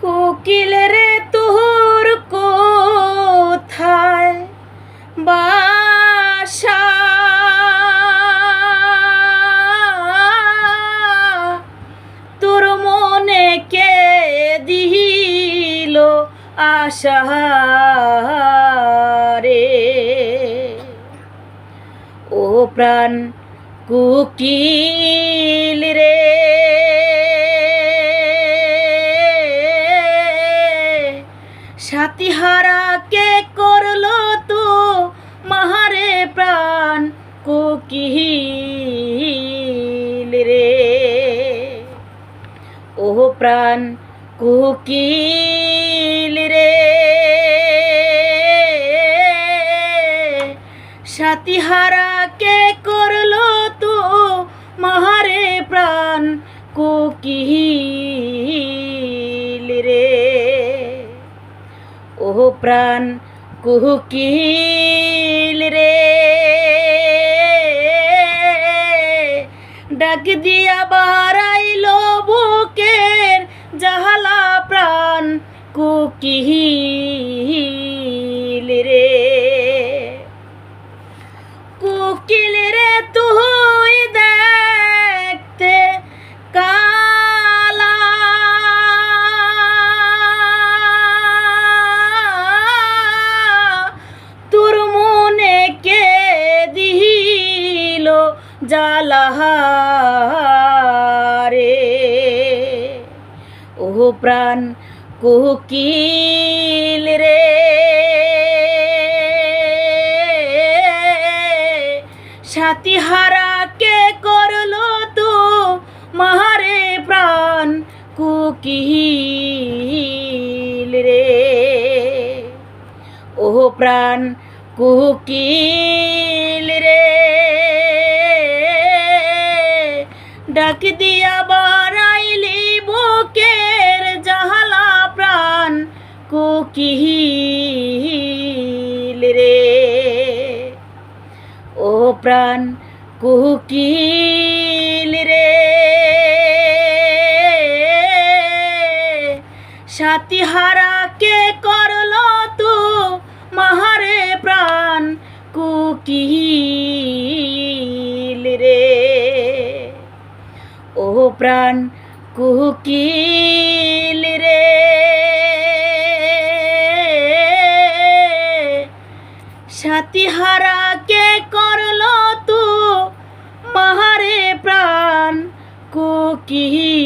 কোকিল রে, তোর কোথায় বাসা? তোর মনে কে দিল আশা রে? ও প্রাণ কুকিল রে। সাতিহারা কে করল তো মাহারে প্রাণ কুকিল রে। ও প্রাণ কুকিল রে। সাতিহারা কে করল তো মাহারে প্রাণ কুকিল ও প্রাণ কুকিল রে। ডাক দিয়া বারাইল বুকের জাহালা প্রাণ কুকিহিল রে। জালাহারে ও প্রাণ কুকিল রে। সাতিহারা কে করল তো? মাহারে প্রাণ কুকিল রে। ও প্রাণ কুকিল রে। ডাক দিয়া বাড়াইলি বুকের জাহালা প্রাণ, কুকিল রে। ও প্রাণ, কুকিল রে। সাতিহারা কে করল তো মাহারে প্রাণ, কুকিল রে। প্রাণ কুকিল রে। সাতিহারা কে করল তু? মাহারে প্রাণ কুকিল